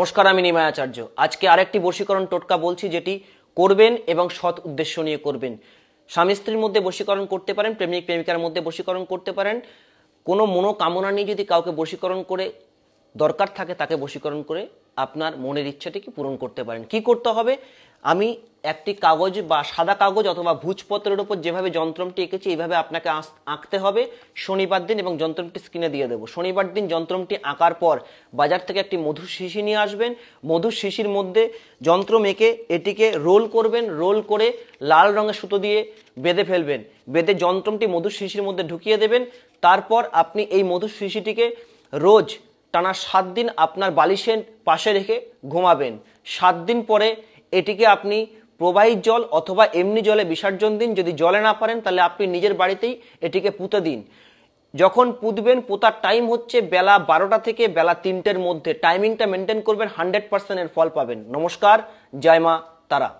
নমস্কার, আমি নিমায় আচার্য। আজকে আরেকটি বশীকরণ টোটকা বলছি, যেটি করবেন এবং সৎ উদ্দেশ্য নিয়ে করবেন। স্বামী স্ত্রীর মধ্যে বশীকরণ করতে পারেন, প্রেমিক প্রেমিকার মধ্যে বশীকরণ করতে পারেন। কোনো মনোকামনা নিয়ে যদি কাউকে বশীকরণ করে দরকার থাকে, তাকে বশীকরণ করে আপনার মনের ইচ্ছাটিকে পূরণ করতে পারেন। কি করতে হবে? আমি একটি কাগজ বা সাদা কাগজ অথবা ভুজপত্রের উপর যেভাবে যন্ত্রমটি এঁকেছি, এইভাবে আপনাকে আঁকতে হবে। শনিবার দিন এবং যন্ত্রমটি স্ক্রিনে দিয়ে দেবো। শনিবার দিন যন্ত্রমটি আঁকার পর বাজার থেকে একটি মধুর শিশি নিয়ে আসবেন। মধুর শিশির মধ্যে যন্ত্র মেখে এটিকে রোল করবেন, রোল করে লাল রঙের সুতো দিয়ে বেঁধে ফেলবেন। বেঁধে যন্ত্রমটি মধুর শিশির মধ্যে ঢুকিয়ে দেবেন। তারপর আপনি এই মধুর শিশিটিকে রোজ টানা সাত দিন আপনার বালিশের পাশে রেখে ঘুমাবেন। সাত দিন পরে এটিকে আপনি প্রবাহিত জল অথবা এমনি জলে বিসর্জন দিন। যদি জলে না পারেন, তাহলে আপনি নিজের বাড়িতেই এটিকে পুঁতে দিন। যখন পুঁতবেন, পোতার টাইম হচ্ছে বেলা বারোটা থেকে বেলা তিনটের মধ্যে। টাইমিংটা মেনটেন করবেন হান্ড্রেড পার্সেন্টের ফল পাবেন। নমস্কার, জয় মা তারা।